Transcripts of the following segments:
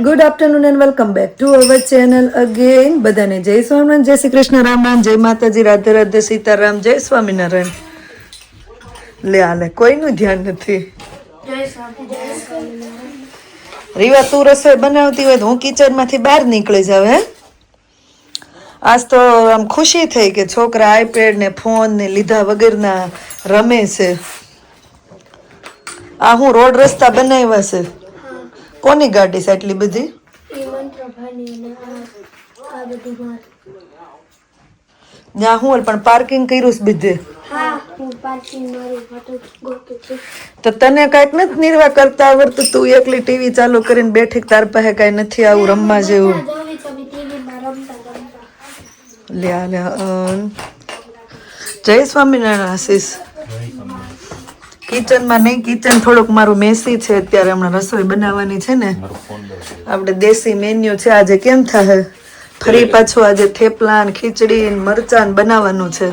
Good afternoon and welcome back to our channel again બધાને જય સ્વામિનારાયણ, જય શ્રી કૃષ્ણ, રામ જય માતાજી, રાધે રાધે, સીતારામ, જય સ્વામિનારાયણ. લે આલે કોઈનું ધ્યાન નથી. રીવા, તું રસોઈ બનાવતી હોય તો હું કિચનમાંથી બહાર નીકળી જાવ હે? આજ તો આમ ખુશી થઈ કે છોકરા આઈપેડ ને ફોન ને લીધા વગરના રમે છે. આ હું રોડ રસ્તા બનાવ્યા છે. કોની ગાડી છે આટલી બધી? ત્યાં હું પણ પાર્કિંગ કર્યું છે બધે. તો તને કંઈક નથી નિર્વાહ કરતા આવડતું? તું એકલી ટીવી ચાલુ કરીને બેઠી, તાર પાસે કાંઈ નથી આવું રમવા જેવું? લ્યા લ્યા જય સ્વામિનારાયણ, આશીષ. કિચનમાં નહીં કિચન થોડુંક મારું મેસી છે અત્યારે હમણાં રસોઈ બનાવવાની છે ને. આપણે દેશી મેન્યુ છે આજે કેમ થાય ફરી પાછું આજે થેપલા ને ખીચડી ને મરચાં ને બનાવવાનું છે.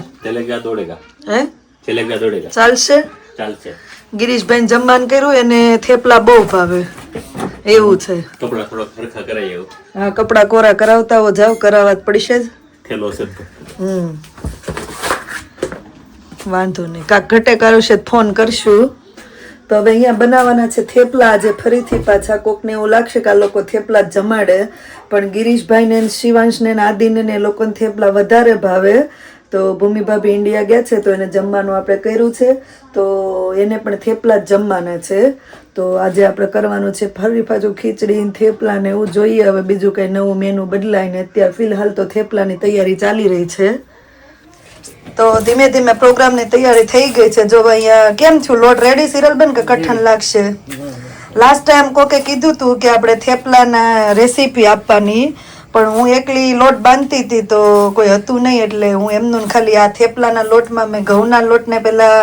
હે? ચાલશે? ચાલશે. ગિરીશભાઈ જમવાનું કર્યું એને થેપલા બહુ ભાવે. એવું છે. કપડા થોડા ખરખા કરાય એવું. હા કપડા કોરા કરાવતા હો જાવ કરાવવા જ પડશે જ. થેલો છે હમ. વાંધો નહીં. કાંક ઘટે કર્યો ફોન કરશું. તો હવે અહીંયા બનાવવાના છે થેપલા. આજે ફરીથી પાછા કોકને એવું લાગશે કે આ લોકો થેપલા જમાડે. પણ ગિરીશભાઈને શિવાંશને આદિને એ લોકોને થેપલા વધારે ભાવે. તો ભૂમિ ભાભી ઇન્ડિયા ગયા છે, તો એને જમવાનું આપણે કર્યું છે. તો એને પણ થેપલા જ જમવાના છે. તો આજે આપણે કરવાનું છે ફરી પાછું ખીચડી થેપલા ને એવું જોઈએ. હવે બીજું કંઈ નવું મેનુ બદલાય ને અત્યારે ફિલહાલ તો થેપલાની તૈયારી ચાલી રહી છે. તો ધીમે ધીમે પ્રોગ્રામની તૈયારી થઈ ગઈ છે. જો અહીંયા કેમ છું? લોટ રેડી સિરલ બેન કે કઠણ લાગશે? લાસ્ટ ટાઈમ કોકે કીધું તું કે આપણે થેપલાના રેસીપી આપવાની, પણ હું એકલી લોટ બાંધતી હતી તો કોઈ હતું નહીં એટલે હું એમનું ખાલી આ થેપલાના લોટમાં મેં ઘઉંના લોટને પહેલા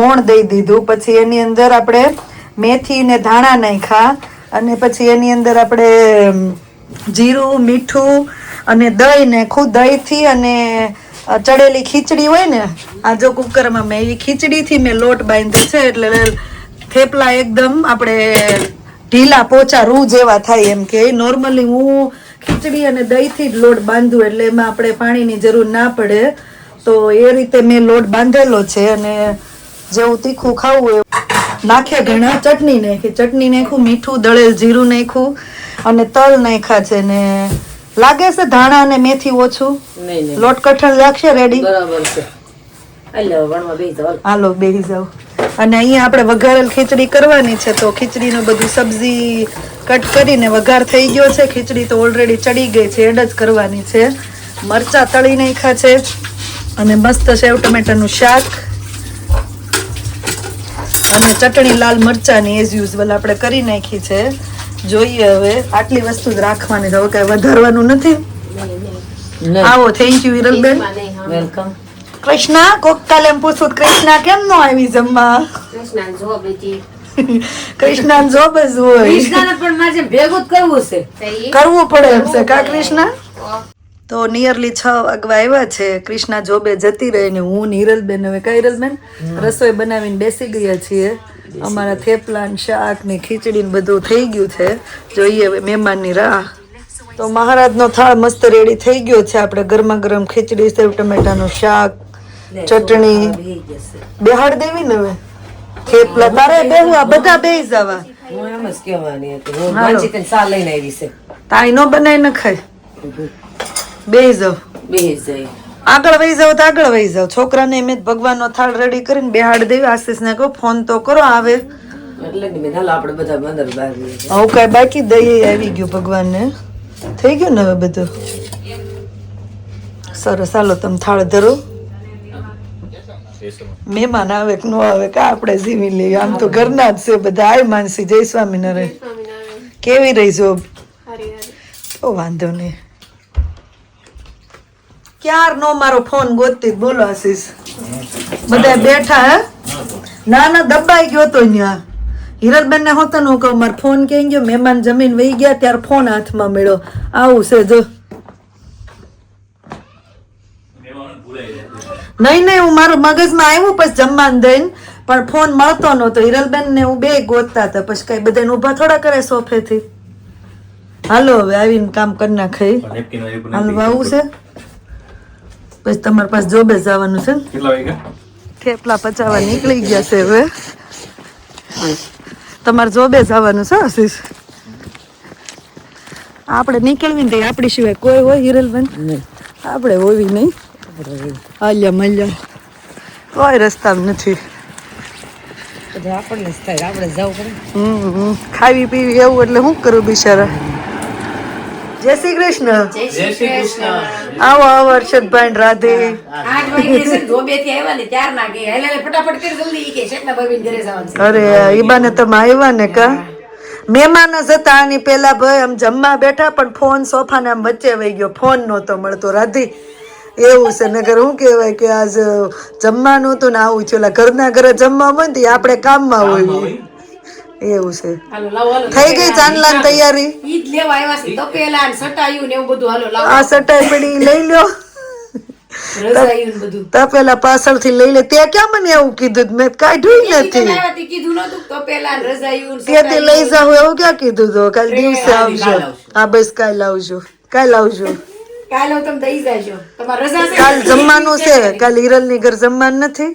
મોણ દઈ દીધું. પછી એની અંદર આપણે મેથી ને ધાણા નાખ્યા અને પછી એની અંદર આપણે જીરું, મીઠું અને દહીં ને ખુદ દહીંથી અને ચડેલી ખીચડી હોય ને, આ જો કુકરમાં મેં એવી ખીચડીથી મેં લોટ બાંધ્યો છે, એટલે થેપલા એકદમ આપણે ઢીલા પોચા રૂ જેવા થાય એમ કે નોર્મલી હું ખીચડી અને દહીંથી જ લોટ બાંધું, એટલે એમાં આપણે પાણીની જરૂર ના પડે. તો એ રીતે મેં લોટ બાંધેલો છે અને જેવું તીખું ખાવું એવું નાખે ઘણા ચટણી નાખી, ચટણી નાખ્યું, મીઠું, દળેલ જીરું નાખ્યું અને તલ નાખ્યા છે ને લાગે છે ધાણા અને મેથી ઓછું? લોટ કઠણ લાગશે રેડી બરાબર છે. હાલો. બેહી જાવ અને અહીંયા આપણે વઘારેલ ખીચડી કરવાની છે તો ખીચડીનું બધું સબ્જી કટ કરીને વઘાર થઈ ગયો છે. ખીચડી તો ઓલરેડી ચડી ગઈ છે એડ જ કરવાની છે. મરચા તળી નાખ્યા છે. અને મસ્ત સેવ ટમેટાનું શાક. અને ચટણી લાલ મરચાની એઝ યુઝવલ આપણે કરી નાખી છે. જોઈએ હવે આટલી વસ્તુ જ રાખવાની હવે કઈ વધારવાનું નથી. આવો thank you Viralben. Welcome Krishna કોક કાલે એમ પૂછું કૃષ્ણ કેમ નો આવી જમવા? કૃષ્ણ જોબ બેટી કૃષ્ણ જોબ જ હોય. કૃષ્ણને પણ મારે ભેગું જ કરવું છે. કરવું પડે એમ છે કા કૃષ્ણ? તો નિયરલી છ વાગવા આવ્યા છે. કૃષ્ણા જોબે જતી રહી ને હું નિરલ બેન હવે કઈ બેન રસોઈ બનાવીને બેસી ગયા છીએ. અમારા થેપલા ને શાક ને ખીચડી ને બધું થઈ ગયું છે. જોઈએ હવે મહેમાનની રાહ. તો મહારાજનો થાળ મસ્ત રેડી થઈ ગયો છે. આપણે ગરમા ગરમ ખીચડી સેવ ટમેટાનું શાક ચટણી. બેહાડ દેવી ને હવે? થેપલા તારે બેહું આ બધા બેહી જવા. હું એમ જ કહેવાની હતી. હું વાંચી સા લઈને આવી છે. તાઈ નો બનાવી ન ખાય. બેહી જાવ. બેસી જાય. આગળ વહી જાવ તો આગળ વહી જાવ છોકરાને એમ જ ભગવાનનો થાળ રેડી કરીને બેહાડ દેવી. આશીષ ને કહો ફોન તો કરો આવે. હું જ મેં હાલ આપણે બધા અંદર બહાર રહીએ કાંઈ બાકી દઈએ આવી ગયું ભગવાનને. થઈ ગયું ને હવે બધું? સરસ હાલો તમે થાળ ધરો. મહેમાન આવે કે ન આવે કે આપણે જીવી લઈએ? આમ તો ઘરના જ છે બધા. આય માનસી જય સ્વામિનારાયણ. કેવી રહી હરી. તો વાંધો નહીં. ક્યાર નો મારો ફોન ગોતી બોલો આશીષ. બધા બેઠા, હે? ના ના, દબાઈ ગયો તો ત્યાં હિરલબેન ને હોતો હું કહું, મારો ફોન ક્યાં ગયો? મહેમાન જમીન વહી ગયા, ત્યારે ફોન હાથમાં મળ્યો. આવું છે, જો. નહીં નહીં, હું મારું મગજમાં આવ્યું, પછી જમવાનું દઈને, પણ ફોન મળતો નહોતો. હિરલબેન ને હું બે ગોતતા હતા, પછી કઈ બધા ઊભા થોડા કરે સોફેથી. હાલો, હવે આવીને કામ કરી નાખાય પણ આવું. છે? પછી તમારી પાસે જોબે જવાનું છે. ને કેટલા વાગ્યા? થેપલા પચાવવા નીકળી ગયા છે હવે. તમારે જોબે જવાનું છે આશીષ? આપણે નીકળવી ને આપણી સિવાય કોઈ હોય હિરલબેન. આપણે હોવી નહીં. હાલ્યા મલ્યા. કોઈ રસ્તા નથી. આપણને જ થાય આપણે જવું પડે. ખાવી પીવી એવું એટલે શું કરું બિચારા? જય શ્રી કૃષ્ણ. આવો આવો હર્ષદભાઈ રાધે. આઠ વાગે છે ને થી આવ્યા ને ત્યાર ના કે હેલે હેલે ફટાફટ કરી જલ્દી. ઈ કે શેઠના ભાભીને ઘરે જવાનું છે. અરે ઈબાને તમે આવ્યા ને કા? મહેમાન જ હતા આની પેલા ભાઈ. આમ જમવા બેઠા પણ ફોન સોફા ને આમ વચ્ચે વહી ગયો. ફોન નહોતો મળતો. રાધી એવું છે. નગર શું કહેવાય કે આજ જમવાનું હતું ને આવું છે. ઓલા ઘરના ઘરે જમવા હોય ને આપણે કામમાં હોય. એવું છે. થઈ ગઈ ચાંદલા તૈયારી ઈ જ લેવા આવ્યા છે તપેલા ને સટાયું ને એવું બધું. હાલો લાવો. આ સટાઈ પડી લઈ લ્યો. તપેલા પાછળથી લઈ લે. ત્યાં ક્યાં મને એવું કીધું? મેં? કાઢ્યું નથી. કીધું ત્યાંથી લઈ જાવ એવું ક્યાં કીધું તો? કાલ દિવસે આવજો. હા બસ કાલ આવજો. કાલ આવજો. કાલ જમવાનું છે. કાલ હિરલની ઘર જમવાનું નથી.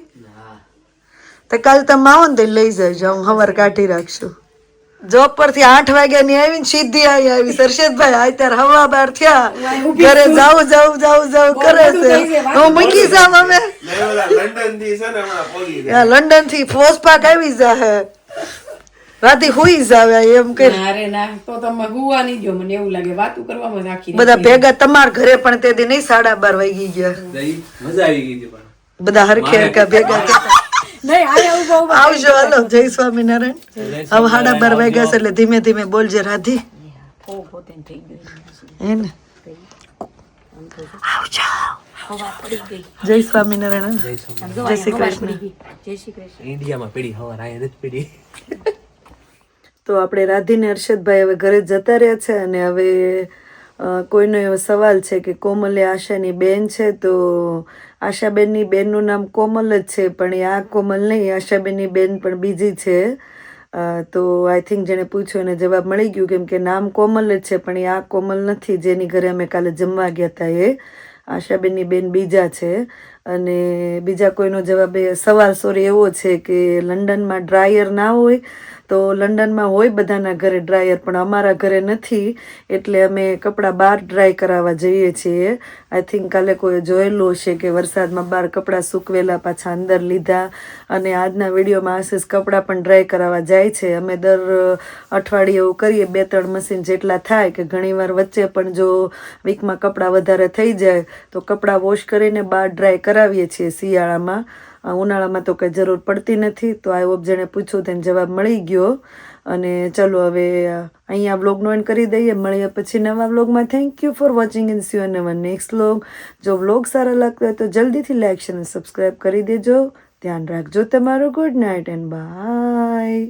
તો કાલ તમે આવો ને તો લઈ જજો હું હવાર કાઢી રાખશું. જોબ પરથી આઠ વાગ્યા ની આવીને સીધી આવી આવી સરશદભાઈ અત્યારે હવા બાર થયા. ઘરે જાવું જાવું જાવું જાવું કરે છે. હું મૂકી જાવ અમે. લંડનથી છે ને હમણાં પોગી ગયા. લંડનથી ફોસ પાક આવી જાહે. રાતે હુઈ જાવે એમ કે. અરે ના તો તમે ગુવા નહીં જો મને એવું લાગે વાતું કરવામાં રાખી બધા ભેગા તમાર ઘરે પણ તે દી નહીં સાડા બાર વાગી ગયા. મજા આવી ગઈ હતી પણ. બધા હરખે હરખા ભેગા થયા. આવજો હાલો જય સ્વામિનારાયણ. હવે બાર વાગ્યા છે એટલે ધીમે ધીમે બોલજે રાધી. હે ને? આવજો. જય સ્વામિનારાયણ. જય શ્રી કૃષ્ણ. ઇન્ડિયામાં પીડી હવા આયા નથી પીડી તો આપણે રાધીને હર્ષદભાઈ હવે ઘરે જતા રહ્યા છે અને હવે કોઈનો એવો સવાલ છે કે કોમલ એ આશાની બેન છે, તો આશાબેનની બેનનું નામ કોમલ જ છે, પણ એ આ કોમલ નહીં, આશાબેનની બેન પણ બીજી છે. તો આઈ થિંક જેણે પૂછ્યું એને જવાબ મળી ગયું કેમ કે નામ કોમલ જ છે, પણ એ આ કોમલ નથી, જેની ઘરે અમે કાલે જમવા ગયા હતા એ. આશાબેનની બેન બીજા છે. અને બીજા કોઈનો જવાબ એ સવાલ સોરી એવો છે કે લંડનમાં ડ્રાયર ના હોય, તો લંડનમાં હોય બધાના ઘરે ડ્રાયર, પણ અમારા ઘરે નથી, એટલે અમે કપડાં બહાર ડ્રાય કરાવવા જઈએ છીએ. આઈ થિંક કાલે કોઈ જોયેલું હશે કે વરસાદમાં બહાર કપડાં સૂકવેલા, પાછા અંદર લીધા, અને આજના વિડીયોમાં આશીષ કપડાં પણ ડ્રાય કરાવવા જાય છે. અમે દર અઠવાડિયે એવું કરીએ બે ત્રણ મશીન જેટલા થાય કે ઘણીવાર વચ્ચે પણ જો વીકમાં કપડાં વધારે થઈ જાય, તો કપડાં વોશ કરીને બહાર ડ્રાય કરાવીએ છીએ શિયાળામાં. ઉનાળામાં તો કંઈ જરૂર પડતી નથી. તો આ જેણે પૂછ્યું તેને જવાબ મળી ગયો. અને ચલો હવે અહીંયા વ્લોગનો એન્ડ કરી દઈએ. મળીએ પછી નવા વ્લોગમાં. થેન્ક યુ ફોર વોચિંગ ઇન સીઓ નવા નેક્સ્ટ વ્લોગ જો વ્લોગ સારા લાગતા હોય તો જલ્દીથી લાઈક અને સબસ્ક્રાઈબ કરી દેજો. ધ્યાન રાખજો તમારું. Good night and by